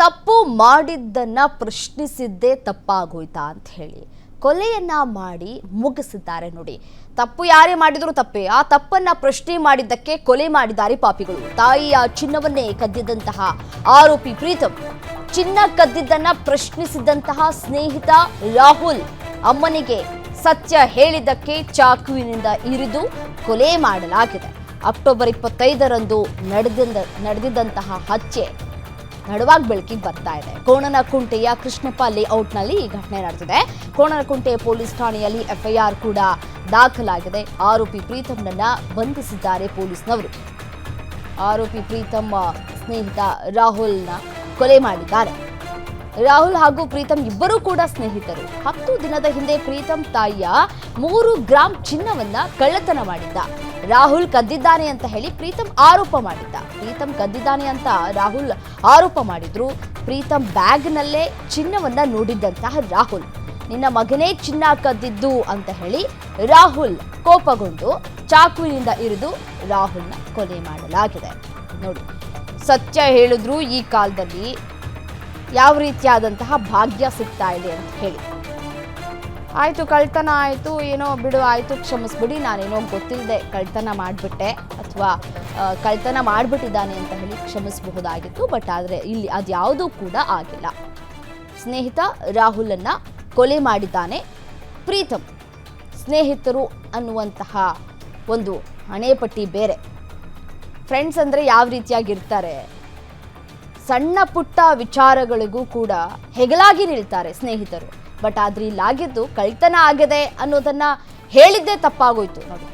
ತಪ್ಪು ಮಾಡಿದ್ದನ್ನ ಪ್ರಶ್ನಿಸಿದ್ದೇ ತಪ್ಪಾಗೋಯ್ತಾ ಅಂತ ಹೇಳಿ ಕೊಲೆಯನ್ನ ಮಾಡಿ ಮುಗಿಸಿದ್ದಾರೆ ನೋಡಿ. ತಪ್ಪು ಯಾರೇ ಮಾಡಿದ್ರು ತಪ್ಪೇ. ಆ ತಪ್ಪನ್ನ ಪ್ರಶ್ನೆ ಮಾಡಿದ್ದಕ್ಕೆ ಕೊಲೆ ಮಾಡಿದ್ದಾರೆ ಪಾಪಿಗಳು. ತಾಯಿಯ ಚಿನ್ನವನ್ನೇ ಕದ್ದಿದ್ದಂತಹ ಆರೋಪಿ ಪ್ರೀತಮ್ ಚಿನ್ನ ಕದ್ದಿದ್ದನ್ನ ಪ್ರಶ್ನಿಸಿದಂತಹ ಸ್ನೇಹಿತ ರಾಹುಲ್ ಅಮ್ಮನಿಗೆ ಸತ್ಯ ಹೇಳಿದ್ದಕ್ಕೆ ಚಾಕುವಿನಿಂದ ಇರಿದು ಕೊಲೆ ಮಾಡಲಾಗಿದೆ. ಅಕ್ಟೋಬರ್ ಇಪ್ಪತ್ತೈದರಂದು ನಡೆದ ನಡೆದಿದ್ದಂತಹ ಹತ್ಯೆ ನಡುವಾಗ ಬೆಳಕಿಗೆ ಬರ್ತಾ ಇದೆ. ಕೋಣನಕುಂಟೆಯ ಕೃಷ್ಣಪ್ಪ ಲೇಔಟ್ನಲ್ಲಿ ಈ ಘಟನೆ ನಡೆದಿದೆ. ಕೋಣನಕುಂಟೆ ಪೊಲೀಸ್ ಠಾಣೆಯಲ್ಲಿ ಎಫ್ಐಆರ್ ಕೂಡ ದಾಖಲಾಗಿದೆ. ಆರೋಪಿ ಪ್ರೀತಮ್ನನ್ನ ಬಂಧಿಸಿದ್ದಾರೆ ಪೊಲೀಸ್ನವರು. ಆರೋಪಿ ಪ್ರೀತಮ್, ಸ್ನೇಹಿತ ರಾಹುಲ್ನ ಕೊಲೆ ಮಾಡಿದ್ದಾರೆ. ರಾಹುಲ್ ಹಾಗೂ ಪ್ರೀತಮ್ ಇಬ್ಬರೂ ಕೂಡ ಸ್ನೇಹಿತರು. ಹತ್ತು ದಿನದ ಹಿಂದೆ ಪ್ರೀತಮ್ ತಾಯಿಯ ಮೂರು ಗ್ರಾಂ ಚಿನ್ನವನ್ನ ಕಳ್ಳತನ ಮಾಡಿದ್ದ. ರಾಹುಲ್ ಕದ್ದಿದ್ದಾನೆ ಅಂತ ಹೇಳಿ ಪ್ರೀತಮ್ ಆರೋಪ ಮಾಡಿದ್ದ. ಪ್ರೀತಮ್ ಕದ್ದಿದ್ದಾನೆ ಅಂತ ರಾಹುಲ್ ಆರೋಪ ಮಾಡಿದ್ರು. ಪ್ರೀತಮ್ ಬ್ಯಾಗ್ನಲ್ಲೇ ಚಿನ್ನವನ್ನ ನೋಡಿದ್ದಂತಹ ರಾಹುಲ್. ನಿನ್ನ ಮಗನೇ ಚಿನ್ನ ಕದ್ದಿದ್ದು ಅಂತ ಹೇಳಿ ರಾಹುಲ್ ಕೋಪಗೊಂಡು ಚಾಕುವಿನಿಂದ ಇರಿದು ರಾಹುಲ್ನ ಕೊಲೆ ಮಾಡಲಾಗಿದೆ. ನೋಡಿ, ಸತ್ಯ ಹೇಳಿದ್ರು ಈ ಕಾಲದಲ್ಲಿ ಯಾವ ರೀತಿಯಾದಂತಹ ಭಾಗ್ಯ ಸಿಗ್ತಾ ಇದೆ ಅಂತ ಹೇಳಿ. ಆಯಿತು ಕಳ್ತನ ಆಯಿತು, ಏನೋ ಬಿಡು, ಆಯಿತು, ಕ್ಷಮಿಸ್ಬಿಡಿ, ನಾನೇನೋ ಗೊತ್ತಿಲ್ಲದೆ ಕಳ್ತನ ಮಾಡಿಬಿಟ್ಟೆ ಅಥವಾ ಕಳ್ತನ ಮಾಡಿಬಿಟ್ಟಿದ್ದಾನೆ ಅಂತ ಹೇಳಿ ಕ್ಷಮಿಸಬಹುದಾಗಿತ್ತು, ಬಟ್ ಆದರೆ ಇಲ್ಲಿ ಅದ್ಯಾವುದೂ ಕೂಡ ಆಗಿಲ್ಲ. ಸ್ನೇಹಿತ ರಾಹುಲನ್ನ ಕೊಲೆ ಮಾಡಿದ್ದಾನೆ ಪ್ರೀತಮ್ ಸ್ನೇಹಿತರು ಅನ್ನುವಂತಹ ಒಂದು ಹಣೆಪಟ್ಟಿ ಬೇರೆ. ಫ್ರೆಂಡ್ಸ್ ಅಂದರೆ ಯಾವ ರೀತಿಯಾಗಿರ್ತಾರೆ? ಸಣ್ಣ ಪುಟ್ಟ ವಿಚಾರಗಳಿಗೂ ಕೂಡ ಹೆಗಲಾಗಿ ನಿಲ್ತಾರೆ ಸ್ನೇಹಿತರು. ಬಟ್ ಆದ್ರೆ ಇಲ್ಲಾಗಿದ್ದು ಕಳ್ತನ ಆಗಿದೆ ಅನ್ನೋದನ್ನ ಹೇಳಿದ್ದೇ ತಪ್ಪಾಗೋಯ್ತು. ನೋಡಿ.